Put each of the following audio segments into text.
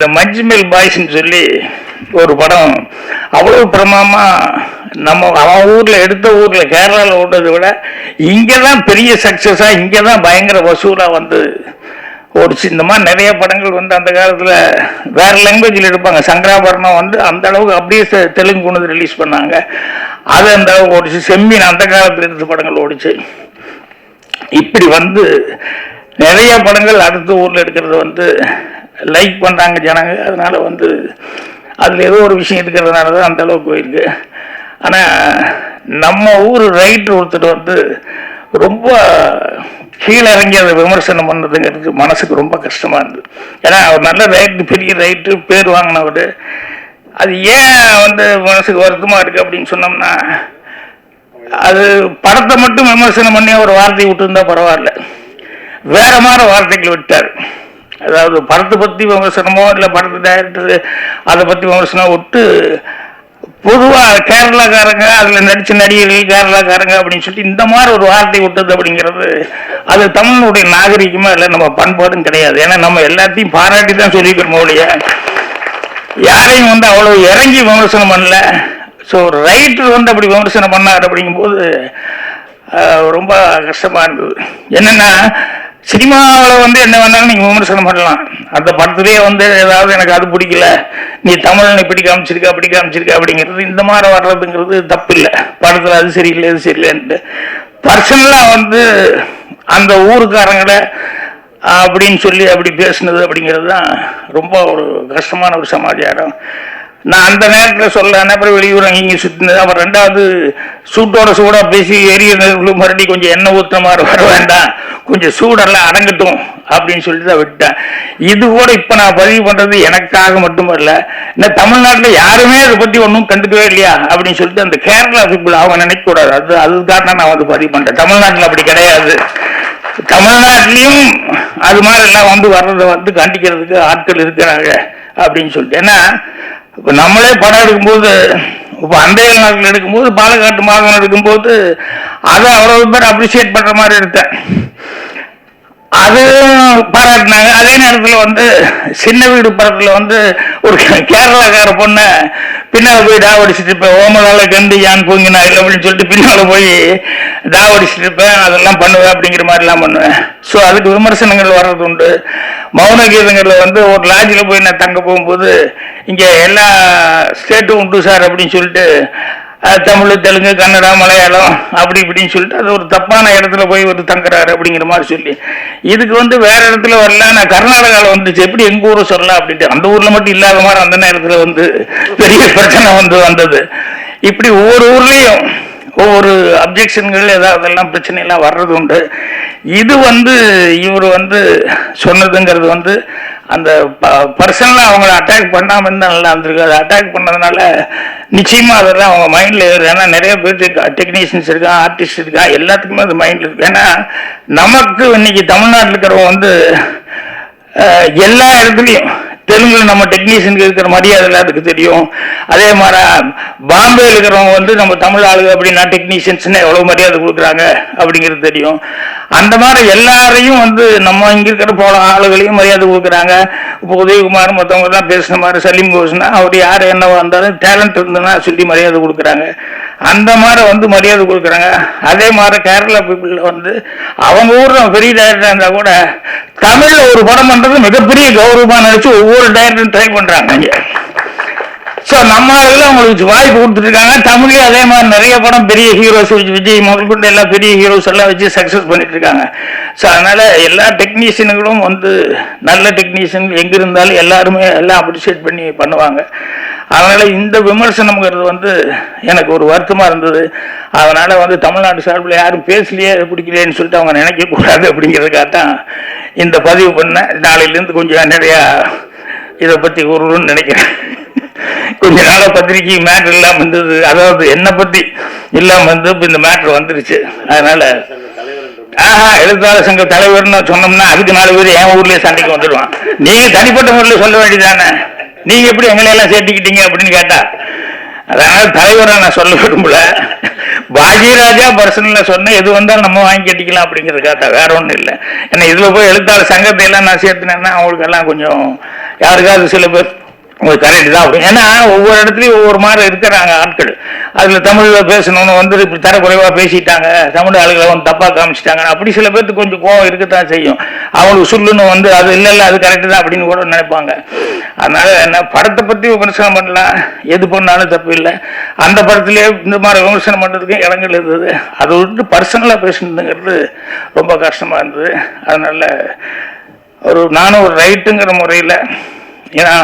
இந்த மஞ்சுமேல் பாய்ஸ்ன்னு சொல்லி ஒரு படம் அவ்வளவு பிரமாமா நம்ம அவன் ஊர்ல எடுத்த ஊர்ல கேரளாவில் ஓடுறதை விட இங்கே தான் பெரிய சக்சஸா இங்கே தான் பயங்கர வசூலா வந்து ஓடிச்சு இந்த மாதிரி நிறைய படங்கள் வந்து அந்த காலத்துல வேற லாங்குவேஜில் எடுப்பாங்க. சங்கராபரணம் வந்து அந்த அளவுக்கு அப்படியே தெலுங்கு கொண்டு வந்து ரிலீஸ் பண்ணாங்க. அது அந்த அளவுக்கு ஓடிச்சு. செம்மீன் அந்த காலத்துல எடுத்த படங்கள் ஓடிச்சு. இப்படி வந்து நிறைய படங்கள் அடுத்த ஊர்ல எடுக்கிறது வந்து லைக் பண்ணுறாங்க ஜனங்க. அதனால் வந்து அதில் ஏதோ ஒரு விஷயம் இருக்கிறதுனால தான் அந்த அளவுக்கு போயிருக்கு. ஆனால் நம்ம ஊர் ரைட்டர் ஒருத்தர் வந்து ரொம்ப கீழே இறங்கி அதை விமர்சனம் பண்ணுறதுங்கிறது மனசுக்கு ரொம்ப கஷ்டமாக இருந்தது. ஏன்னா அவர் நல்ல ரைட்டு பெரிய ரைட்டு பேர் வாங்கினவர். அது ஏன் வந்து மனசுக்கு வருத்தமாக இருக்குது அப்படின்னு சொன்னோம்னா அது படத்தை மட்டும் விமர்சனம் பண்ணி ஒரு வார்த்தையை விட்டுருந்தா பரவாயில்ல. வேற மாதிரி வார்த்தைகள் விட்டார். அதாவது படத்தை பற்றி விமர்சனமோ இல்லை படத்து டைரக்டர் அதை பற்றி விமர்சனம் விட்டு பொதுவாக கேரளாக்காரங்க அதில் நடித்த நடிகர்கள் கேரளாக்காரங்க அப்படின்னு சொல்லிட்டு இந்த மாதிரி ஒரு வார்த்தை விட்டது அப்படிங்கிறது அது தமிழனுடைய நாகரிகமாக இல்லை நம்ம பண்பாடும் கிடையாது. ஏன்னா நம்ம எல்லாத்தையும் பாராட்டி தான் சொல்லிக்கிறோம் ஒழிய யாரையும் வந்து அவ்வளோ இறங்கி விமர்சனம் பண்ணல. ஸோ ரைட்டர் வந்து அப்படி விமர்சனம் பண்ணார் அப்படிங்கும்போது ரொம்ப கஷ்டமாக இருந்தது. என்னென்னா சினிமாவில் வந்து என்ன வேணாலும் நீங்கள் விமர்சனம் பண்ணலாம். அந்த படத்துலேயே வந்து ஏதாவது எனக்கு அது பிடிக்கல நீ தமிழனை இப்படி காமிச்சிருக்கா அப்படி காமிச்சிருக்கா அப்படிங்கிறது இந்த மாதிரி வர்றதுங்கிறது தப்பு இல்லை படத்தில் அது சரியில்லை இது சரியில்லைன்ட்டு பர்சனலாக வந்து அந்த ஊருக்காரங்களை அப்படின்னு சொல்லி அப்படி பேசுனது அப்படிங்கிறது தான் ரொம்ப ஒரு கஷ்டமான ஒரு சமாச்சாரம். நான் அந்த நேரத்தில் சொல்ல அப்புறம் வெளியூர் அங்கே சுற்றினது அப்புறம் ரெண்டாவது சூட்டோட சூடாக பேசி எரிய மறுபடி மறுபடியும் கொஞ்சம் எண்ணெய் ஊற்றுற மாதிரி வர வேண்டாம். கொஞ்சம் சூடெல்லாம் அடங்கட்டும் அப்படின்னு சொல்லிட்டு தான் விட்டேன் இது கூட இப்போ நான் பதிவு பண்ணுறது எனக்காக மட்டும் வரல. இந்த தமிழ்நாட்டில் யாருமே அதை பற்றி ஒன்றும் கண்டுக்கவே இல்லையா அப்படின்னு சொல்லிட்டு அந்த கேரளா பீப்புள் அவங்க நினைக்கக்கூடாது அது அதுக்காக நான் வந்து பதிவு பண்ணுறேன் தமிழ்நாட்டில் அப்படி கிடையாது. தமிழ்நாட்டிலையும் அது மாதிரி எல்லாம் வந்து வர்றதை வந்து கண்டிக்கிறதுக்கு ஆட்கள் இருக்கிறாங்க அப்படின்னு சொல்லிட்டு. ஏன்னா இப்போ நம்மளே படம் எடுக்கும்போது இப்போ அண்டைய நாட்டில் எடுக்கும்போது பாலக்காட்டு மாதம் எடுக்கும்போது அதை அவ்வளவு பேர் அப்ரிசியேட் பண்ணுற மாதிரி எடுத்தேன். அது பாராட்டினாங்க. அதே நேரத்தில் வந்து சின்ன வீடு படத்தில் வந்து ஒரு கேரளாக்கார பொண்ணை பின்னால் போய் டாவடிச்சிட்டு இருப்பேன். ஓமலால கண்டு யான் பூங்கினா இல்லை அப்படின்னு சொல்லிட்டு பின்னால் போய் டாவடிச்சிட்டு இருப்பேன். அதெல்லாம் பண்ணுவேன் அப்படிங்கிற மாதிரிலாம் பண்ணுவேன். ஸோ அதுக்கு விமர்சனங்கள் வர்றது உண்டு. மௌன கீதங்களில் வந்து ஒரு லாட்ஜில் போய் நான் தங்க போகும்போது இங்கே எல்லா ஸ்டேட்டும் உண்டு சார் அப்படின்னு சொல்லிட்டு தமிழ் தெலுங்கு கன்னடா மலையாளம் அப்படி இப்படின்னு சொல்லிட்டு அது ஒரு தப்பான இடத்துல போய் ஒரு தங்குறாரு அப்படிங்கிற மாதிரி சொல்லி. இதுக்கு வந்து வேற இடத்துல வரல நான் கர்நாடகாவில் வந்துச்சு. எப்படி எங்க ஊரை சொல்லலாம் அப்படின்ட்டு. அந்த ஊர்ல மட்டும் இல்லாத மாதிரி அந்த நேரத்தில் வந்து பெரிய பிரச்சனை வந்து வந்தது. இப்படி ஒவ்வொரு ஊர்லேயும் ஒவ்வொரு அப்ஜெக்ஷன்கள் ஏதாவதெல்லாம் எல்லாம் எல்லாம் வர்றது உண்டு இது வந்து இவர் வந்து சொன்னதுங்கிறது வந்து அந்த பர்சனலாக அவங்கள அட்டாக் பண்ணாமல் இருந்தால் நல்லா இருந்திருக்கு. அதை அட்டாக் பண்ணதுனால நிச்சயமாக அதெல்லாம் அவங்க மைண்டில் இருக்குது ஏன்னா நிறைய பேர் டெக்னீஷியன்ஸ் இருக்கான் ஆர்டிஸ்ட் இருக்கான் எல்லாத்துக்குமே அது மைண்டில் இருக்குது ஏன்னா நமக்கு இன்னைக்கு தமிழ்நாட்டில் இருக்கிறவங்க வந்து எல்லா இடத்துலையும் தெலுங்குல நம்ம டெக்னீஷியனுக்கு இருக்கிற மரியாதை எல்லாத்துக்கு தெரியும். அதே மாதிரி பாம்பேல இருக்கிறவங்க வந்து நம்ம தமிழ் ஆளுங்க அப்படின்னா டெக்னீஷியன்ஸ்னு எவ்வளவு மரியாதை கொடுக்குறாங்க அப்படிங்கிறது தெரியும். அந்த மாதிரி எல்லாரையும் வந்து நம்ம இங்க இருக்கிற போல ஆளுகளையும் மரியாதை கொடுக்குறாங்க. இப்போ உதயகுமார் மற்றவங்க தான் பேசுன மாதிரி சலீம் கோஷ்னா அவர் யார் என்னவா இருந்தாலும் டேலண்ட் இருந்ததுன்னா சொல்லி மரியாதை கொடுக்குறாங்க. அந்த மாதிரி வந்து மரியாதை கொடுக்குறாங்க. அதே மாதிரி கேரளா பீப்புளில் வந்து அவங்க ஊர்ல பெரிய டைரக்டர் இருந்தால் கூட தமிழில் ஒரு படம் பண்ணுறது மிகப்பெரிய கௌரவமாக நினச்சி ஒவ்வொரு டைரக்டரும் ட்ரை பண்ணுறாங்க இங்கே. ஸோ நம்ம இதில் அவங்களுக்கு வாய்ப்பு கொடுத்துருக்காங்க தமிழ்லேயே அதே மாதிரி நிறைய படம் பெரிய ஹீரோஸ் வச்சு விஜய் முதல் கொண்டு எல்லா பெரிய ஹீரோஸ் எல்லாம் வச்சு சக்ஸஸ் பண்ணிட்டு இருக்காங்க ஸோ அதனால் எல்லா டெக்னீஷியனுங்களும் வந்து நல்ல டெக்னீஷியன் எங்கே இருந்தாலும் எல்லாருமே எல்லாம் அப்ரிஷியேட் பண்ணி பண்ணுவாங்க. அதனால் இந்த விமர்சனம்ங்கிறது வந்து எனக்கு ஒரு வருத்தமாக இருந்தது. அதனால் வந்து தமிழ்நாடு சார்பில் யாரும் பேசலையே பிடிக்கலையேன்னு சொல்லிட்டு அவங்க நினைக்கக்கூடாது அப்படிங்கிறதுக்காக தான் இந்த பதிவு பண்ணேன். நாளையிலேருந்து கொஞ்சம் நிறையா இதை பற்றி கூறணும்னு நினைக்கிறேன். கொஞ்ச நாளாக பத்திரிக்கை மேட்ரு இல்லாமல் இருந்தது. அதாவது என்னை பற்றி இல்லாமல் வந்து இப்போ இந்த மேட்ரு வந்துருச்சு. அதனால் ஆஹா எழுத்தாளர் சங்க தலைவர்னு சொன்னோம்னா அதுக்கு நாலு பேர் என் ஊர்லேயே சண்டைக்கு வந்துடுவான் நீங்கள் தனிப்பட்ட முறையில் சொல்ல வேண்டியதானே நீங்க எப்படி எங்களை எல்லாம் சேர்த்துக்கிட்டீங்க அப்படின்னு கேட்டா அதனால தலைவரை நான் சொல்ல விரும்பல. பாஜிராஜா பர்சனல்ல சொன்ன எது வந்தாலும் நம்ம வாங்கி கட்டிக்கலாம் அப்படிங்கிறதுக்காக வேற ஒன்றும் இல்லை. ஏன்னா இதுல போய் எழுத்தாளர் சங்கத்தை எல்லாம் நான் சேர்த்துனேன்னா அவங்களுக்கு எல்லாம் கொஞ்சம் யாருக்காவது சில பேர் கரெக்ட் தான் அப்படி ஏன்னா ஒவ்வொரு இடத்துலையும் ஒவ்வொரு மாதிரி இருக்கிறாங்க ஆட்கள். அதில் தமிழில் பேசணும்னு வந்து இப்படி தரக்குறைவாக பேசிட்டாங்க தமிழ் ஆளுகளை வந்து தப்பாக காமிச்சிட்டாங்க. அப்படி சில பேர்த்துக்கு கொஞ்சம் கோவம் இருக்கத்தான் செய்யும். அவங்களுக்கு சொல்லுன்னு வந்து அது இல்லை இல்லை அது கரெக்டு தான் அப்படின்னு கூட நினைப்பாங்க. அதனால என்ன படத்தை பற்றி விமர்சனம் பண்ணலாம். எது பண்ணாலும் தப்பு இல்லை. அந்த படத்துலேயே இந்த மாதிரி விமர்சனம் பண்ணுறதுக்கு இடங்கள் இருந்தது. அதை விட்டு பர்சனலாக பேசணுங்கிறது ரொம்ப கஷ்டமாக இருந்தது. அதனால் ஒரு நானும் ஒரு ரைட்டுங்கிற முறையில் ஏன்னா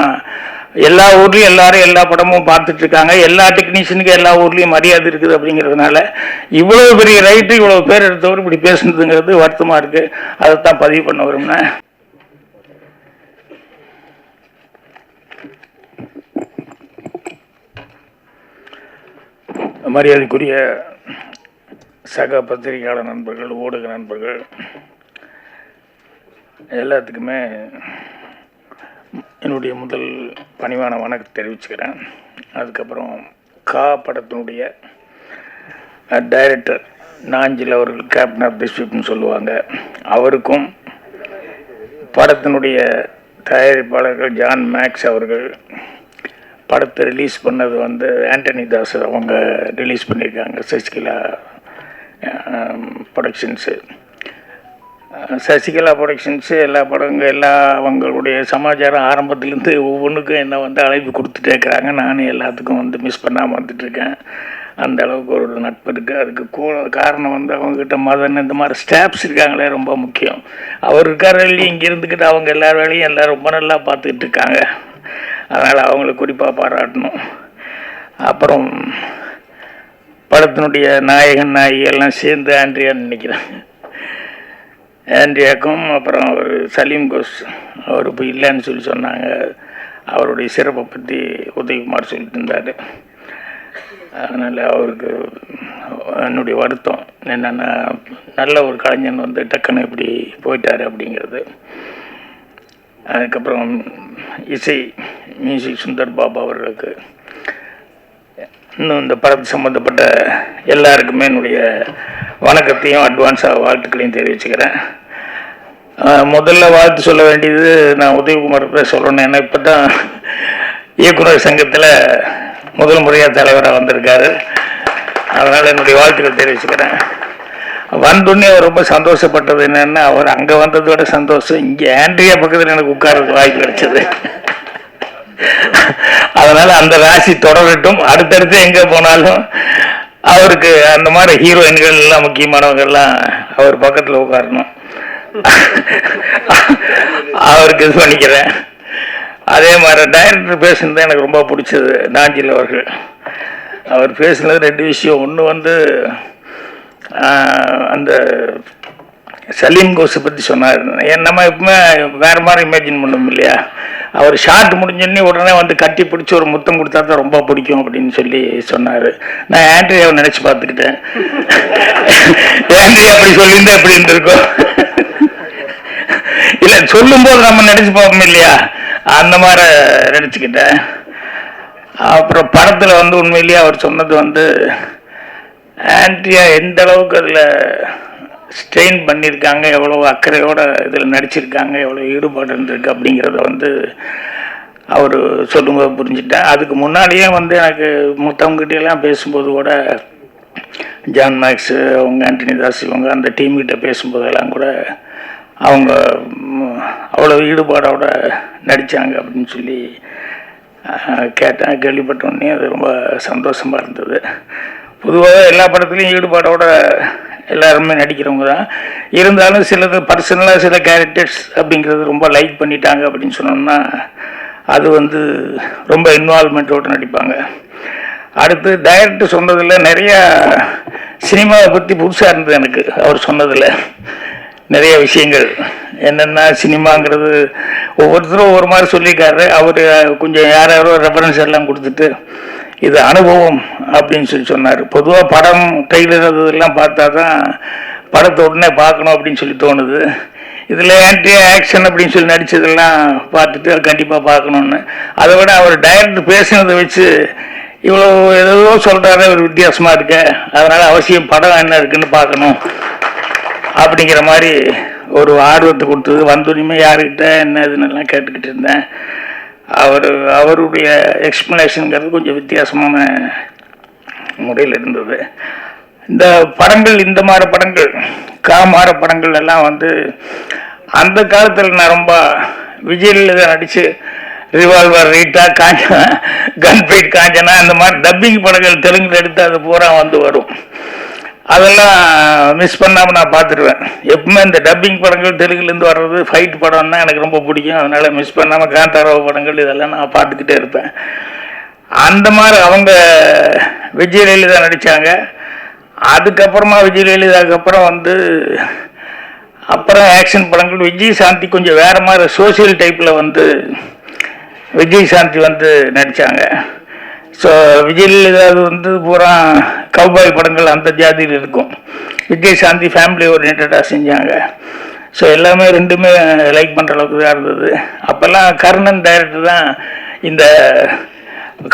எல்லா ஊர்லேயும் எல்லாரும் எல்லா படமும் பார்த்துட்டு இருக்காங்க எல்லா டெக்னீஷியனுக்கும் எல்லா ஊர்லேயும் மரியாதை இருக்குது அப்படிங்கிறதுனால இவ்வளோ பெரிய ரைட்டு இவ்வளோ பேர் எடுத்தவர் இப்படி பேசுனதுங்கிறது வருத்தமாக இருக்குது அதைத்தான் பதிவு பண்ண விரும்பினேன் மரியாதைக்குரிய சக பத்திரிகையாளர் நண்பர்கள் ஊடக நண்பர்கள் எல்லாத்துக்குமே என்னுடைய முதல் பணிவான வணக்கம் தெரிவிச்சுக்கிறேன். அதுக்கப்புறம் கா படத்தினுடைய டைரக்டர் நாஞ்சில் அவர்கள் கேப்டன் ஆஃப் தி சொல்லுவாங்க. அவருக்கும் படத்தினுடைய தயாரிப்பாளர்கள் ஜான் மேக்ஸ் அவர்கள் படத்தை ரிலீஸ் பண்ணது வந்து ஆண்டனி தாஸ் அவங்க ரிலீஸ் பண்ணியிருக்காங்க. சசிகலா ப்ரொடக்ஷன்ஸு சசிகலா ப்ரொடக்ஷன்ஸு எல்லா படங்கள் எல்லா அவங்களுடைய சமாச்சாரம் ஆரம்பத்துலேருந்து ஒவ்வொன்றுக்கும் என்ன வந்து அழைப்பு கொடுத்துட்டே இருக்கிறாங்க. நானும் எல்லாத்துக்கும் வந்து மிஸ் பண்ணாமல் வந்துட்டுருக்கேன். அந்த அளவுக்கு ஒரு நட்பு இருக்குது அதுக்கு கூட காரணம் வந்து அவங்கக்கிட்ட மதன் இந்த மாதிரி ஸ்டாப்ஸ் இருக்காங்களே ரொம்ப முக்கியம். அவர் இருக்கார் இல்லையும் இங்கே இருந்துக்கிட்டு அவங்க எல்லா வேலையும் எல்லாம் ரொம்ப நல்லா பார்த்துக்கிட்டு இருக்காங்க. அதனால் அவங்கள குறிப்பாக பாராட்டணும். அப்புறம் படத்தினுடைய நாயகன் நாயகி எல்லாம் சேர்ந்து ஆண்ட்ரியான்னு நினைக்கிறேன். ஆண்ட்ரியாக்கும் அப்புறம் அவர் சலீம் கோஸ் அவர் இப்போ இல்லைன்னு சொல்லி சொன்னாங்க. அவருடைய சிறப்பை பற்றி உதயகுமார் சொல்லிட்டு இருந்தார். அதனால் அவருக்கு என்னுடைய வருத்தம் என்னென்னா நல்ல ஒரு கலைஞன் வந்து டக்குன்னு இப்படி போயிட்டார் அப்படிங்கிறது. அதுக்கப்புறம் இசை மியூசிக் சுந்தர் பாபா அவர்களுக்கு. இன்னும் இந்த படத்து சம்மந்தப்பட்ட எல்லாருக்குமே என்னுடைய வணக்கத்தையும் அட்வான்ஸாக வாழ்த்துக்களையும் தெரிவிச்சுக்கிறேன். முதல்ல வாழ்த்து சொல்ல வேண்டியது நான் உதயகுமார் பேர் சொல்லணும். ஏன்னா இப்போ தான் இயக்குனர் சங்கத்தில் முதல் முறையாக தலைவராக வந்திருக்காரு. அதனால் என்னுடைய வாழ்த்துக்கள் தெரிவிச்சுக்கிறேன். வந்தோடனே அவர் ரொம்ப சந்தோஷப்பட்டது என்னென்னா அவர் அங்கே வந்ததை விட சந்தோஷம். இங்கே ஆண்ட்ரியா பக்கத்தில் எனக்கு உட்கார்றதுக்கு வாய்ப்பு கிடைச்சது. அதனால் அந்த ராசி தொடரட்டும். அடுத்தடுத்து எங்கே போனாலும் அவருக்கு அந்த மாதிரி ஹீரோயின்கள் எல்லாம் முக்கியமானவங்கெல்லாம் அவர் பக்கத்தில் உட்காரணும். அவருக்கு இது பண்ணிக்கிறேன். அதே மாதிரி டைரக்டர் பேசுனது எனக்கு ரொம்ப பிடிச்சது நாஞ்சில் அவர்கள். அவர் பேசுனது ரெண்டு விஷயம். ஒன்று வந்து அந்த சலீம் கோஸை பற்றி சொன்னார். ஏன் நம்ம எப்பவுமே வேறு மாதிரி இமேஜின் பண்ணோம் இல்லையா? அவர் ஷார்ட் முடிஞ்சோடனே உடனே வந்து கட்டி பிடிச்சி ஒரு முத்தம் கொடுத்தா தான் ரொம்ப பிடிக்கும் அப்படின்னு சொல்லி சொன்னார். நான் ஆண்ட்ரியாவை நினச்சி பார்த்துக்கிட்டேன். ஆண்ட்ரியா அப்படி சொல்லியிருந்தா எப்படி இருந்திருக்கும்? இல்லை சொல்லும்போது நம்ம நினச்சி பார்ப்போம் இல்லையா? அந்த மாதிரி நினச்சிக்கிட்டேன். அப்புறம் படத்தில் வந்து உண்மையிலேயே அவர் சொன்னது வந்து ஆண்ட்ரியா எந்த அளவுக்கு அதில் ஸ்ட்ரெயின் பண்ணியிருக்காங்க எவ்வளோ அக்கறையோட இதில் நடிச்சிருக்காங்க எவ்வளோ ஈடுபாடு இருந்திருக்கு அப்படிங்கிறத வந்து அவர் சொல்லும்போது புரிஞ்சுட்டேன் அதுக்கு முன்னாடியே வந்து எனக்கு மற்றவங்ககிட்ட பேசும்போது கூட ஜான் மேக்ஸு அவங்க ஆண்டனி தாஸ் இவங்க அந்த டீம்கிட்ட பேசும்போதெல்லாம் கூட அவங்க அவ்வளோ ஈடுபாடோட நடித்தாங்க அப்படின்னு சொல்லி கேட்டேன். கேள்விப்பட்ட உடனே அது ரொம்ப சந்தோஷமாக இருந்தது. பொதுவாக எல்லா படத்துலையும் ஈடுபாடோட எல்லாருமே நடிக்கிறவங்க தான். இருந்தாலும் சிலது பர்சனலாக சில கேரக்டர்ஸ் அப்படிங்கிறது ரொம்ப லைக் பண்ணிட்டாங்க அப்படின்னு சொன்னோம்னா அது வந்து ரொம்ப இன்வால்மெண்ட்டோடு நடிப்பாங்க. அடுத்து டைரக்டர் சொன்னதில் நிறையா சினிமாவை பற்றி புதுசாக இருந்தது எனக்கு அவர் சொன்னதில். நிறைய விஷயங்கள். என்னென்னா சினிமாங்கிறது ஒவ்வொருத்தரும் ஒவ்வொரு மாதிரி சொல்லியிருக்காரு. அவர் கொஞ்சம் யார் யாரோ ரெஃபரன்ஸ் எல்லாம் கொடுத்துட்டு இது அனுபவம் அப்படின்னு சொல்லி சொன்னார். பொதுவாக படம் கையில் இருந்ததெல்லாம் பார்த்தா தான் படத்தை உடனே பார்க்கணும் அப்படின்னு சொல்லி தோணுது. இதில் ஆன்டி ஆக்ஷன் அப்படின்னு சொல்லி நடித்ததெல்லாம் பார்த்துட்டு கண்டிப்பாக பார்க்கணுன்னு அதை விட அவர் டைரக்டர் பேசுனதை வச்சு இவ்வளோ ஏதோ சொல்கிறாரு ஒரு வித்தியாசமாக இருக்க. அதனால் அவசியம் படம் என்ன இருக்குன்னு பார்க்கணும். அப்படிங்கிற மாதிரி ஒரு ஆர்வத்தை கொடுத்தது. வந்தோடனே யாருக்கிட்ட என்ன இதுன்னெல்லாம் கேட்டுக்கிட்டு இருந்தேன். அவர் அவருடைய எக்ஸ்பிளனேஷனுங்கிறது கொஞ்சம் வித்தியாசமான முறையில் இருந்தது. இந்த படங்கள் இந்த மாதிரி படங்கள் காமார படங்கள் எல்லாம் வந்து அந்த காலத்தில் நான் ரொம்ப விஜயில் நடித்து revolver Rita Kanchana gun Kanchana இந்த மாதிரி டப்பிங் படங்கள் தெலுங்கில் எடுத்து அது பூரா வந்து வரும். அதெல்லாம் மிஸ் பண்ணாமல் நான் பார்த்துருவேன் எப்பவுமே இந்த டப்பிங் படங்கள் தெலுங்குலேருந்து வர்றது ஃபைட் படம்னா எனக்கு ரொம்ப பிடிக்கும். அதனால் மிஸ் பண்ணாமல் காந்தாராவ படங்கள் இதெல்லாம் நான் பார்த்துக்கிட்டே இருப்பேன். அந்த மாதிரி அவங்க விஜய் நடித்தாங்க அதுக்கப்புறமா விஜய் அப்புறம் வந்து அப்புறம் ஆக்ஷன் படங்கள். விஜய் சாந்தி கொஞ்சம் வேறு மாதிரி சோஷியல் டைப்பில் வந்து விஜய் சாந்தி வந்து நடித்தாங்க ஸோ விஜய் ஜெயலலிதா வந்து பூரா கவ்பாய் படங்கள் அந்த ஜாதியில் இருக்கும். விஜய் சாந்தி ஃபேமிலி ஓரியன்டாக செஞ்சாங்க. ஸோ எல்லாமே ரெண்டுமே லைக் பண்ணுற அளவுக்கு தான் இருந்தது. அப்போல்லாம் கர்ணன் டைரக்டர் தான் இந்த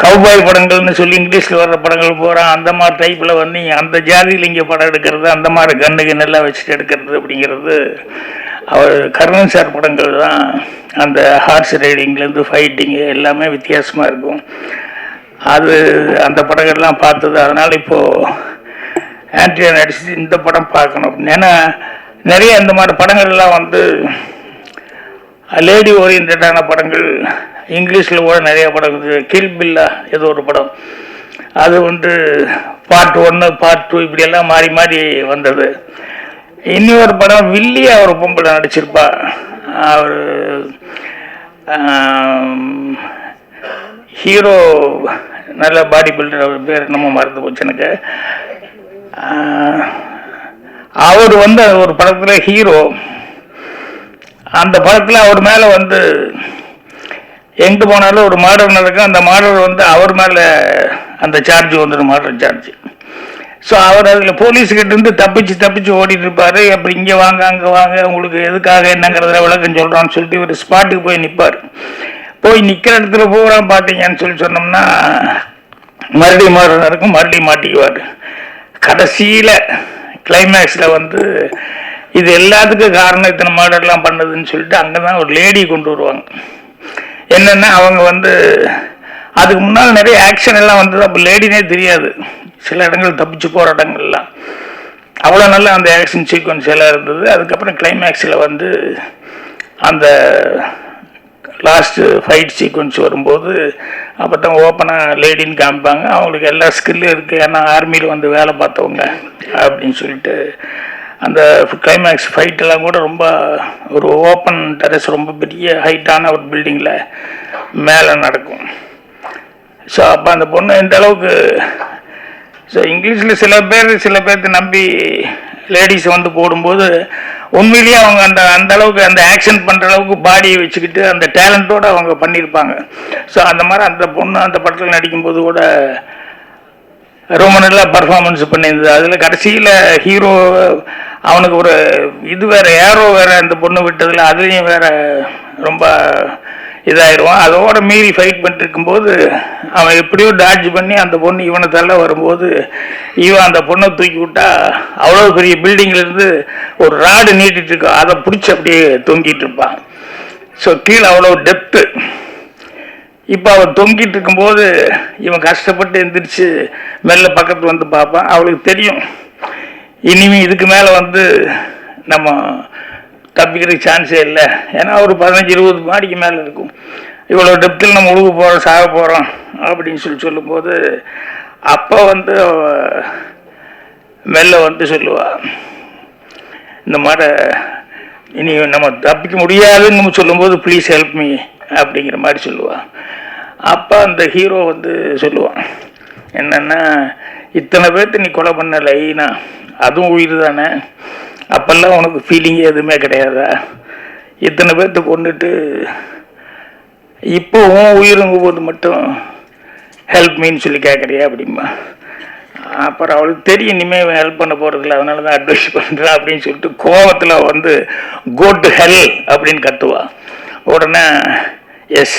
கவுபாய் படங்கள்னு சொல்லி இங்கிலீஷில் வர்ற படங்கள் பூரா அந்த மாதிரி டைப்பில் வந்து அந்த ஜாதியில் இங்கே படம் எடுக்கிறது அந்த மாதிரி கண்ணுக்கு நல்லா வச்சுட்டு எடுக்கிறது அப்படிங்கிறது அவர் கர்ணன் சார் படங்கள் தான் அந்த ஹார்ஸ் ரைடிங்லேருந்து ஃபைட்டிங்கு எல்லாமே வித்தியாசமாக இருக்கும். அது அந்த படங்கள்லாம் பார்த்தது. அதனால் இப்போது ஆண்ட்ரியா நடிச்சு இந்த படம் பார்க்கணும். ஏன்னா நிறைய இந்த மாதிரி படங்கள்லாம் வந்து லேடி ஓரியன்டான படங்கள் இங்கிலீஷில் கூட நிறைய படம் இருக்குது. பில்லா ஏதோ ஒரு படம். அது வந்து பார்ட் ஒன்று பார்ட் டூ இப்படியெல்லாம் மாறி மாறி வந்தது. இனி ஒரு படம் வில்லியா ஒரு பொம்பளை நடிச்சிருப்பா. அவர் ஹீரோ நல்ல பாடி பில்டர் அவர் பேர் நம்ம மறந்து போச்சு எனக்கு. அவர் வந்து ஒரு படத்தில் ஹீரோ அந்த படத்தில் அவர் மேலே வந்து எங்கே போனாலும் ஒரு மாடல் நடக்கும். அந்த மாடல் வந்து அவர் மேலே அந்த சார்ஜ் வந்துடும் மாடல் சார்ஜ் ஸோ அவர் அதில் போலீஸ்கிட்டருந்து தப்பிச்சு தப்பிச்சு ஓடிட்டு இருப்பார். அப்படி இங்கே வாங்க அங்கே வாங்க உங்களுக்கு எதுக்காக என்னங்கிறதுல விளக்கம் சொல்கிறான்னு சொல்லிட்டு இவர் ஸ்பாட்டுக்கு போய் நிற்பார் போய் நிற்கிற இடத்துல பூரா பார்த்தீங்கன்னு சொல்லி சொன்னோம்னா மறுபடியும் மாடல் நடக்கும் மறுபடியும் மாட்டிக்குவார். கடைசியில் கிளைமேக்ஸில் வந்து இது எல்லாத்துக்கும் காரணம் இத்தனை மர்டர்லாம் பண்ணதுன்னு சொல்லிட்டு அங்கே தான் ஒரு லேடி கொண்டு வருவாங்க. என்னென்னா அவங்க வந்து அதுக்கு முன்னால் நிறைய ஆக்ஷன் எல்லாம் வந்தது. அப்போ லேடினே தெரியாது. சில இடங்கள் தப்பிச்சு போகிற இடங்கள்லாம். அவ்வளோ நல்லா அந்த ஆக்ஷன் சீக்வன்ஸ் எல்லாம் இருந்தது. அதுக்கப்புறம் கிளைமேக்ஸில் வந்து அந்த லாஸ்ட்டு ஃபைட் சீக்வன்ஸ் வரும்போது அப்போ தான் ஓப்பனாக லேடின்னு காமிப்பாங்க. அவங்களுக்கு எல்லா ஸ்கில்லும் இருக்குது ஏன்னா ஆர்மியில் வந்து வேலை பார்த்தவங்க அப்படின்னு சொல்லிட்டு அந்த கிளைமேக்ஸ் ஃபைட்டெல்லாம் கூட ரொம்ப ஒரு ஓப்பன் டெரஸ் ரொம்ப பெரிய ஹைட்டான ஒரு பில்டிங்கில் மேலே நடக்கும். ஸோ அப்போ அந்த பொண்ணு இந்த அளவுக்கு ஸோ இங்கிலீஷில் சில பேர் சில பேர்த்து நம்பி லேடிஸ் வந்து போடும்போது உண்மையிலேயே அவங்க அந்த அந்த அளவுக்கு அந்த ஆக்ஷன் பண்ணுற அளவுக்கு பாடியை வச்சுக்கிட்டு அந்த டேலண்ட்டோடு அவங்க பண்ணியிருப்பாங்க. ஸோ அந்த மாதிரி அந்த பொண்ணு அந்த படத்தில் நடிக்கும்போது கூட ரொம்ப நல்லா பர்ஃபார்மன்ஸ் பண்ணியிருந்தது. அதில் கடைசியில் ஹீரோ அவனுக்கு ஒரு இது வேறு ஏரோ வேறு அந்த பொண்ணு விட்டதில் அதுலேயும் வேற ரொம்ப இதாயிடுவான் அதோட மீறி ஃபைட் பண்ணிட்டு இருக்கும்போது அவன் எப்படியோ டாட்ஜ் பண்ணி அந்த பொண்ணு இவனை தள்ள வரும்போது இவன் அந்த பொண்ணை தூக்கி விட்டா அவ்வளோ பெரிய பில்டிங்லேருந்து ஒரு ராடு நீட்டிட்டு இருக்கும் அதை பிடிச்சி அப்படியே தொங்கிட்டு இருப்பான். ஸோ கீழே அவ்வளோ டெப்த்து இப்போ அவன் தொங்கிட்டு இருக்கும்போது இவன் கஷ்டப்பட்டு எந்திரிச்சு மெல்ல பக்கத்தில் வந்து பார்ப்பான். அவளுக்கு தெரியும். இனிமே இதுக்கு மேலே வந்து நம்ம தப்பிக்கிறதுக்கு சான்ஸே இல்லை. ஏன்னா ஒரு பதினஞ்சு இருபது மாடிக்கு மேலே இருக்கும். இவ்வளோ டெப்த்தில் நம்ம உழுகு போகிறோம் சாக போகிறோம் அப்படின்னு சொல்லி சொல்லும்போது அப்போ வந்து மெல்ல வந்து சொல்லுவா. இந்த மாதிரி இனி நம்ம தப்பிக்க முடியாதுன்னு நம்ம சொல்லும்போது ப்ளீஸ் ஹெல்ப் மீ அப்படிங்கிற மாதிரி சொல்லுவான் அப்போ அந்த ஹீரோ வந்து சொல்லுவான் என்னென்னா இத்தனை பேர்த்து நீ கொலை பண்ண லைனா அதுவும் உயிர் தானே? அப்போல்லாம் உனக்கு ஃபீலிங்கே எதுவுமே கிடையாதா? இத்தனை பேர்த்து கொண்டுட்டு இப்போ உன் உயிருங்கும் போது மட்டும் ஹெல்ப் மீன்னு சொல்லி கேட்குறியா அப்படிம்பா? அப்புறம் அவளுக்கு தெரியும் இனிமேல் ஹெல்ப் பண்ண போகிறதில்ல அதனால தான் அட்வைஸ் பண்ணுறா அப்படின்னு சொல்லிட்டு கோவத்தில் வந்து கோ டு ஹெல் அப்படின்னு கத்துவா. உடனே எஸ்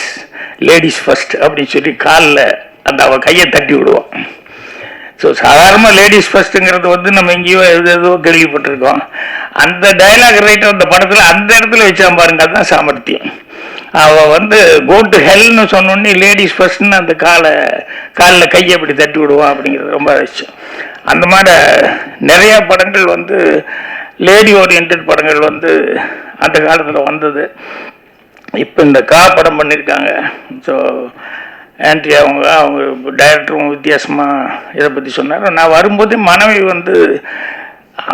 லேடிஸ் ஃபர்ஸ்ட் அப்படின்னு சொல்லி காலில் அந்த அவள் கையை தட்டி விடுவான் ஸோ சாதாரணமாக லேடிஸ் ஃபர்ஸ்ட்டுங்கிறது வந்து நம்ம எங்கேயோ எது எதோ கேள்விப்பட்டிருக்கோம். அந்த டைலாக் ரைட்டர் அந்த படத்தில் அந்த இடத்துல வச்சா பாருங்க அதுதான் சாமர்த்தியம். அவள் வந்து கோ டு ஹெல்னு சொன்னோடனே லேடிஸ் ஃபர்ஸ்ட்னு அந்த காலை காலில் கையை அப்படி தட்டி விடுவான் அப்படிங்கிறது ரொம்ப விஷயம் அந்த மாதிரி நிறையா படங்கள் வந்து லேடி ஓரியன்ட் படங்கள் வந்து அந்த காலத்தில் வந்தது. இப்போ இந்த கா படம் பண்ணியிருக்காங்க ஸோ ஆன்ட்ரி அவங்க அவங்க டைரக்டரும் வித்தியாசமாக இதை பற்றி சொன்னார். நான் வரும்போதே மனைவி வந்து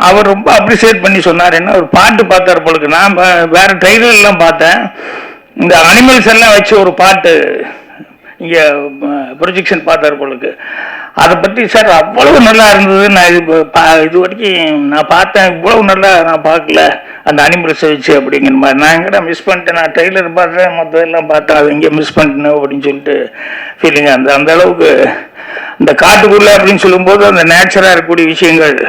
அவர் ரொம்ப அப்ரிசியேட் பண்ணி சொன்னார். என்ன ஒரு பாட்டு பார்த்தார் பொழுது நான் வேறு டைலர்லாம் பார்த்தேன். இந்த அனிமல்ஸ் எல்லாம் வச்சு ஒரு பாட்டு இங்கே ப்ரொஜெக்ஷன் பார்த்தார் பொழுது அதை பற்றி சார் அவ்வளவு நல்லா இருந்தது. நான் இது பா- இது வரைக்கும் நான் பார்த்தேன். இவ்வளவு நல்லா நான் பார்க்கல. அந்த அனிமல்ஸை வச்சு அப்படிங்கிற மாதிரி. நான் எங்கடா மிஸ் பண்ணிட்டேன்? நான் ட்ரெய்லர் பார்த்தேன் மற்ற எல்லாம் பார்த்தேன். அது எங்கேயோ மிஸ் பண்ணிட்டேன் அப்படின்னு சொல்லிட்டு ஃபீலிங் அந்த அந்த அளவுக்கு இந்த காட்டுக்குள்ளே அப்படின்னு சொல்லும்போது அந்த நேச்சராக இருக்கக்கூடிய விஷயங்கள்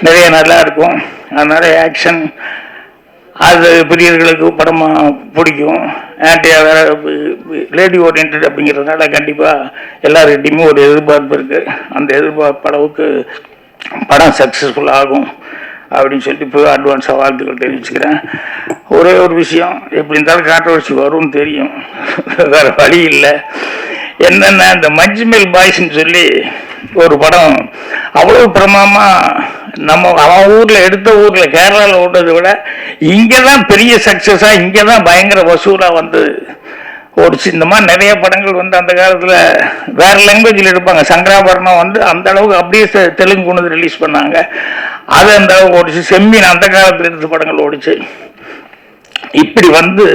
நிறைய நல்லா இருக்கும். அதனால ஆக்ஷன் அது பெரியவர்களுக்கு படமாக பிடிக்கும். ஆன்டியா வேற லேடி ஓரியன்ட் அப்படிங்கிறதுனால கண்டிப்பாக எல்லாருக்கிட்டையுமே ஒரு எதிர்பார்ப்பு இருக்குது அந்த எதிர்பார்ப்பு அளவுக்கு படம் சக்ஸஸ்ஃபுல் ஆகும் அப்படின்னு சொல்லிட்டு இப்போ அட்வான்ஸாக வாழ்த்துக்கள் தெரிவிச்சுக்கிறேன். ஒரே ஒரு விஷயம் எப்படி இருந்தாலும் கான்ட்ரவர்சி வரும்னு தெரியும். வேறு வழி இல்லை. என்னென்ன இந்த மஞ்சுமேல் பாய்ஸ்ன்னு சொல்லி ஒரு படம் அவ்வளவு பிரமாமா நம்ம அவன் ஊரில் எடுத்த ஊரில் கேரளாவில் ஓட்டதை விட இங்கே தான் பெரிய சக்ஸஸாக இங்கே தான் பயங்கர வசூலாக வந்து ஒரு இந்த மாதிரி நிறைய படங்கள் வந்து அந்த காலத்தில் வேற லாங்குவேஜில் எடுப்பாங்க. சங்கராபரணம் வந்து அந்த அளவுக்கு அப்படியே தெலுங்கு கொண்டு ரிலீஸ் பண்ணாங்க. அது அந்த அளவுக்கு ஓடிச்சு. செம்மீன் அந்த காலத்தில் இருந்த படங்கள் ஓடிச்சு. இப்படி வந்து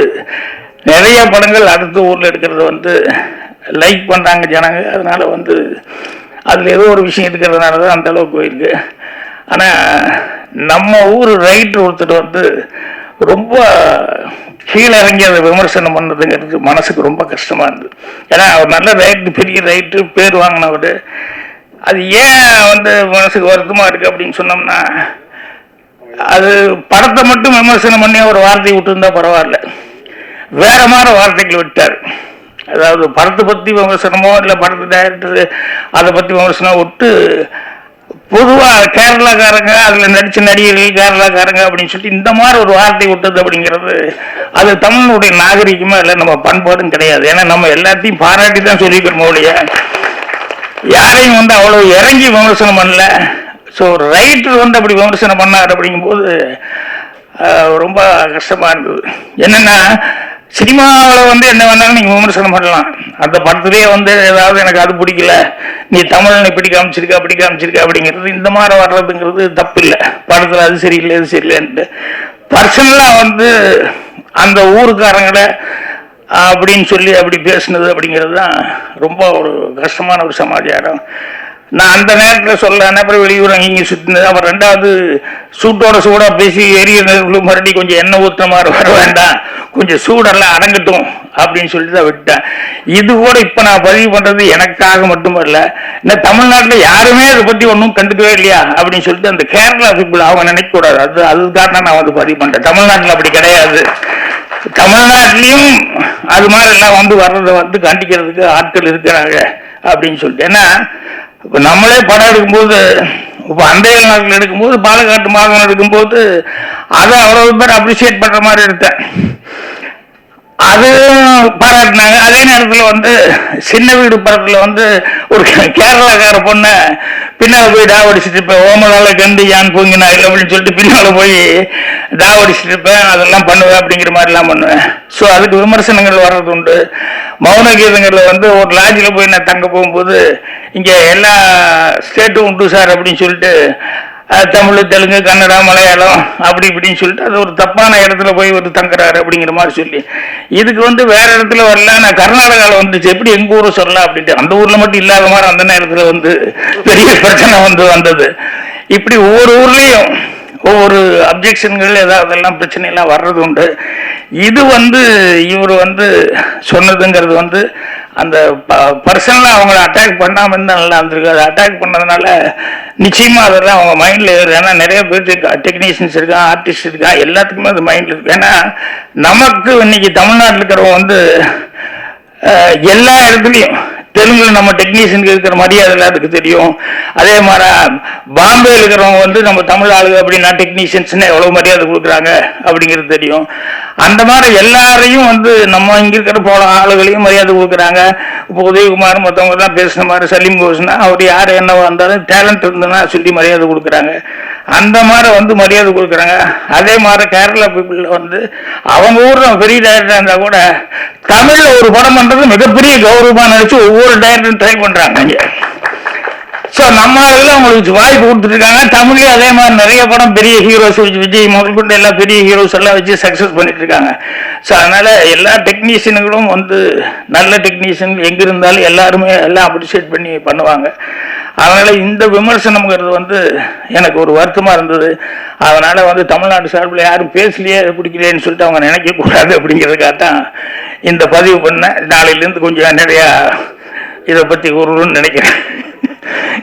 நிறைய படங்கள் அடுத்த ஊரில் எடுக்கிறது வந்து லைக் பண்ணுறாங்க ஜனங்க. அதனால் வந்து அதில் ஏதோ ஒரு விஷயம் இருக்கிறதுனால தான் அந்தளவுக்கு போயிருக்கு. ஆனால் நம்ம ஊர் ரைட்டர் ஒருத்தர் வந்து ரொம்ப கீழே இறங்கி அதை விமர்சனம் பண்ணுறதுங்கிறது மனசுக்கு ரொம்ப கஷ்டமாக இருந்தது ஏன்னா அவர் நல்ல ரைட்டு பெரிய ரைட்டு பேர் வாங்கினவர் அது ஏன் வந்து மனசுக்கு வருத்தமாக இருக்குது அப்படின்னு சொன்னோம்னா அது படத்தை மட்டும் விமர்சனம் பண்ணி ஒரு வார்த்தை விட்டுருந்தா பரவாயில்ல. வேற மாதிரி வார்த்தைகள் விட்டார். அதாவது படத்தை பற்றி விமர்சனமோ இல்லை படத்து டைரக்டர் அதை பற்றி விமர்சனம் விட்டு பொதுவாக கேரளாக்காரங்க அதில் நடித்த நடிகர்கள் கேரளாக்காரங்க அப்படின்னு சொல்லி இந்த மாதிரி ஒரு வார்த்தை விட்டது அப்படிங்கிறது அது தமிழனுடைய நாகரிகமா இல்லை நம்ம பண்பாடும் கிடையாது. ஏன்னா நம்ம எல்லாத்தையும் பாராட்டி தான் சொல்லிக்கிறோம் ஒழிய யாரையும் வந்து அவ்வளோ இறங்கி விமர்சனம் பண்ணல. ஸோ ரைட்டர் வந்து அப்படி விமர்சனம் பண்ணார் அப்படிங்கும்போது ரொம்ப கஷ்டமாக இருந்தது. என்னென்னா சினிமாவில் வந்து என்ன வேணாலும் நீங்கள் விமர்சனம் பண்ணலாம். அந்த படத்துலேயே வந்து ஏதாவது எனக்கு அது பிடிக்கல. நீ தமிழ் இப்படி காமிச்சிருக்கா அப்படி காமிச்சிருக்கா அப்படிங்கிறது இந்த மாதிரி வர்றதுங்கிறது தப்பு இல்லை படத்தில் அது சரியில்லை இது சரியில்லைன்ட்டு பர்சனலாக வந்து அந்த ஊருக்காரங்களை அப்படின்னு சொல்லி அப்படி பேசுனது அப்படிங்கிறது தான் ரொம்ப ஒரு கஷ்டமான ஒரு சமாச்சாரம். நான் அந்த நேரத்தில் சொல்ல அப்புறம் வெளியூர் அங்கேயும் சுற்றினது அப்புறம் ரெண்டாவது சூட்டோட சூடாக பேசி எரிய மறுபடியும் கொஞ்சம் எண்ணெய் ஊற்றுற மாதிரி வர வேண்டாம். கொஞ்சம் சூடெல்லாம் அடங்கட்டும் அப்படின்னு சொல்லிட்டு தான் விட்டேன். இது கூட இப்போ நான் பதிவு பண்ணுறது எனக்காக மட்டுமல்ல இந்த தமிழ்நாட்டில் யாருமே அதை பற்றி ஒன்றும் கண்டுக்கவே இல்லையா அப்படின்னு சொல்லிட்டு அந்த கேரளா பீப்புள் அவங்க நினைக்கக்கூடாது. அது அதுக்காக நான் வந்து பதிவு பண்ணுறேன் தமிழ்நாட்டில் அப்படி கிடையாது. தமிழ்நாட்டிலையும் அது மாதிரி எல்லாம் வந்து வர்றதை வந்து கண்டிக்கிறதுக்கு ஆட்கள் இருக்கிறாங்க அப்படின்னு சொல்லிட்டு. ஏன்னா இப்போ நம்மளே படம் எடுக்கும்போது இப்போ அண்டைய நாட்கள் எடுக்கும்போது பாலக்காட்டு மாதம் எடுக்கும்போது அதை அவ்வளவு பேர் அப்ரிஷியேட் பண்ணுற மாதிரி எடுத்தேன். அது பாராட்டினாங்க. அதே நேரத்தில் வந்து சின்ன வீடு படத்தில் வந்து ஒரு கேரளாக்கார பொண்ணை பின்னால் போய் டாவடிச்சுட்டு இப்போ ஓமலால் கண்டு யான் பூங்கினா இல்லை அப்படின்னு சொல்லிட்டு பின்னால் போய் டாவடிச்சிட்டு இருப்பேன் அதெல்லாம் பண்ணுவேன் அப்படிங்கிற மாதிரிலாம் பண்ணுவேன். ஸோ அதுக்கு விமர்சனங்கள் வர்றது உண்டு மௌன கீதங்களில் வந்து ஒரு லாட்ஜில் போய் நான் தங்க போகும்போது இங்கே எல்லா ஸ்டேட்டும் உண்டு சார் அப்படின்னு சொல்லிட்டு தமிழ் தெலுங்கு கன்னடா மலையாளம் அப்படி இப்படின்னு சொல்லிட்டு அது ஒரு தப்பான இடத்துல போய் ஒரு தங்குறாரு அப்படிங்கிற மாதிரி சொல்லி. இதுக்கு வந்து வேற இடத்துல வரல நான் கர்நாடகாவில் வந்துச்சு. எப்படி எங்கள் ஊரை சொல்லலாம் அப்படின்ட்டு அந்த ஊரில் மட்டும் இல்லாத மாதிரி அந்த நேரத்தில் வந்து பெரிய பிரச்சனை வந்து வந்தது. இப்படி ஒவ்வொரு ஊர்லேயும் ஒவ்வொரு அப்ஜெக்ஷன்கள் ஏதாவது எல்லாம் பிரச்சனையெல்லாம் வர்றது உண்டு. இது வந்து இவர் வந்து சொன்னதுங்கிறது வந்து அந்த பர்சனலாக அவங்கள அட்டாக் பண்ணாமல் இருந்தால் நல்லா இருந்திருக்கு. அதை அட்டாக் பண்ணதுனால நிச்சயமாக அதெல்லாம் அவங்க மைண்டில் ஏறு ஏன்னா நிறைய பேர் டெக்னீஷியன்ஸ் இருக்கா ஆர்டிஸ்ட் இருக்கா எல்லாத்துக்குமே அது மைண்டில் இருக்கு. ஏன்னா நமக்கு இன்னைக்கு தமிழ்நாட்டில் இருக்கிறவங்க வந்து எல்லா இடத்துலையும் தெலுங்குல நம்ம டெக்னீஷியனுக்கு இருக்கிற மரியாதை எல்லாத்துக்கு தெரியும். அதே மாதிரி பாம்பேல இருக்கிறவங்க வந்து நம்ம தமிழ் ஆளுங்க அப்படின்னா டெக்னீஷியன்ஸ்னு எவ்வளவு மரியாதை கொடுக்குறாங்க அப்படிங்கிறது தெரியும். அந்த மாதிரி எல்லாரையும் வந்து நம்ம இங்க இருக்கிற போல ஆளுகளையும் மரியாதை கொடுக்குறாங்க. இப்போ உதயகுமார் மற்றவங்க எல்லாம் பேசின மாதிரி சலீம் கோஷ்னா அவர் யார் என்னவா இருந்தாலும் டேலண்ட் இருந்ததுன்னா சொல்லி மரியாதை கொடுக்குறாங்க. அந்த மாதிரி வந்து மரியாதை கொடுக்குறாங்க. அதே மாதிரி கேரளா பீப்புள் வந்து அவங்க ஊரில் பெரிய டைரக்டர் இருந்தால் கூட தமிழில் ஒரு படம் பண்ணுறது மிகப்பெரிய கௌரவமாக நினச்சி ஒவ்வொரு டைரக்டரும் ட்ரை பண்ணுறாங்க இங்கே. ஸோ நம்ம இதில் அவங்களுக்கு வாய்ப்பு கொடுத்துட்ருக்காங்க. தமிழ்லேயே அதே மாதிரி நிறைய படம் பெரிய ஹீரோஸ் விஜய் முதல்கொண்டு எல்லா பெரிய ஹீரோஸ் எல்லாம் வச்சு சக்ஸஸ் பண்ணிட்டு இருக்காங்க ஸோ அதனால் எல்லா டெக்னீஷியனுங்களும் வந்து நல்ல டெக்னீஷியன் எங்கே இருந்தாலும் எல்லாருமே எல்லாம் அப்ரிஷியேட் பண்ணி பண்ணுவாங்க. அதனால் இந்த விமர்சனம்ங்கிறது வந்து எனக்கு ஒரு வருத்தமாக இருந்தது. அதனால் வந்து தமிழ்நாடு சார்பில் யாரும் பேசலையே பிடிக்கலையேன்னு சொல்லிட்டு அவங்க நினைக்கக்கூடாது அப்படிங்கிறதுக்காக தான் இந்த பதிவு பண்ணேன். நாளையிலேருந்து கொஞ்சம் நிறையா இதை பற்றி கூறணும்னு நினைக்கிறேன்.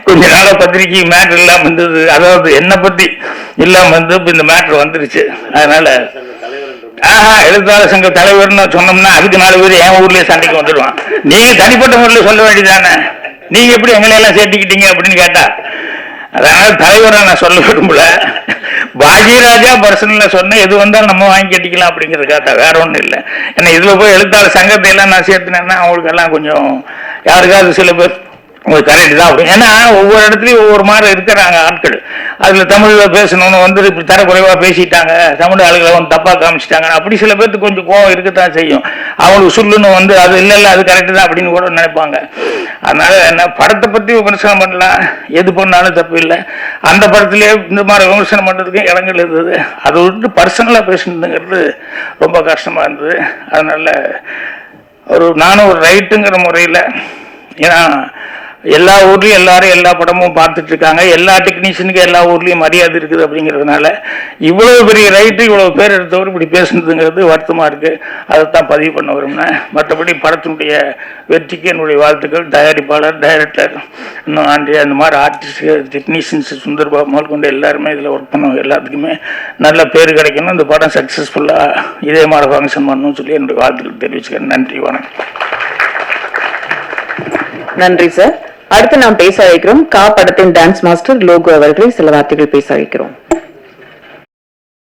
கொஞ்ச நாளாக பத்திரிக்கை மேட்ரு இல்லாமல் இருந்தது. அதாவது என்னை பற்றி இல்லாமல் வந்து இப்போ இந்த மேட்ரு வந்துருச்சு. அதனால் ஆஹா எழுத்தாளர் சங்க தலைவர்னு சொன்னோம்னா அதுக்கு நாலு பேர் என் ஊர்லேயே சண்டைக்கு வந்துடுவான். நீங்கள் தனிப்பட்ட முறையில் சொல்ல வேண்டியதானே நீங்க எப்படி எங்களை எல்லாம் சேர்த்துக்கிட்டீங்க அப்படின்னு கேட்டா அதனால தலைவரை நான் சொல்ல விரும்பல. பாஜிராஜா பர்சனல்ல சொன்ன எது வந்தாலும் நம்ம வாங்கி கட்டிக்கலாம் அப்படிங்கிறதுக்காக வேற ஒன்றும் இல்லை. ஏன்னா இதுல போய் எழுத்தாளர் சங்கத்தை எல்லாம் நான் சேர்த்துனேன்னா அவங்களுக்கு எல்லாம் கொஞ்சம் யாருக்காவது சில பேர் உங்களுக்கு கரெக்ட் தான் அப்படி ஏன்னா ஒவ்வொரு இடத்துலையும் ஒவ்வொரு மாதிரி இருக்கிறாங்க ஆட்கள். அதில் தமிழில் பேசணும்னு வந்து இப்படி தரக்குறைவாக பேசிட்டாங்க தமிழ் ஆளுகளை வந்து தப்பாக காமிச்சிட்டாங்க. அப்படி சில பேர்த்துக்கு கொஞ்சம் கோவம் இருக்கத்தான் செய்யும். அவங்களுக்கு சொல்லுன்னு வந்து அது இல்லை இல்லை அது கரெக்டு தான் அப்படின்னு கூட நினைப்பாங்க. அதனால என்ன படத்தை பற்றி விமர்சனம் பண்ணலாம். எது பண்ணாலும் தப்பு இல்லை. அந்த படத்துலேயே இந்த மாதிரி விமர்சனம் பண்ணுறதுக்கும் இடங்கள் இருந்தது. அதை விட்டு பர்சனலாக பேசணுங்கிறது ரொம்ப கஷ்டமாக இருந்தது. அதனால் ஒரு நானும் ஒரு ரைட்டுங்கிற முறையில் ஏன்னா எல்லா ஊர்லயும் எல்லாரும் எல்லா படமும் பார்த்துட்டு இருக்காங்க. எல்லா டெக்னீஷியனுக்கும் எல்லா ஊர்லயும் மரியாதை இருக்குது அப்படிங்கிறதுனால இவ்வளவு பெரிய ரைட்டு இவ்வளவு பேர் எடுத்தவர் இப்படி பேசுனதுங்கிறது வருத்தமா இருக்கு. அதைத்தான் பதிவு பண்ண விரும்பினேன் மற்றபடி படத்தினுடைய வெற்றிக்கு என்னுடைய வாழ்த்துக்கள். தயாரிப்பாளர் டைரக்டர் இன்னும் ஆண்டி அந்த மாதிரி ஆர்டிஸ்ட் டெக்னீஷியன்ஸ் சுந்தர்பாபு முதல் கொண்டு எல்லாருமே இதில் ஒர்க் பண்ணவங்க எல்லாத்துக்குமே நல்ல பேர் கிடைக்கணும். இந்த படம் சக்ஸஸ்ஃபுல்லாக இதே மாதிரி ஃபங்க்ஷன் பண்ணணும்னு சொல்லி என்னுடைய வாழ்த்துக்கள் தெரிவிச்சுக்கிறேன். நன்றி வணக்கம். நன்றி சார் அடுத்து நாம் பேச வைக்கிறோம் கா படத்தின் டான்ஸ் மாஸ்டர் லோகு அவர்களை சில வார்த்தைகள் பேச வைக்கிறோம்.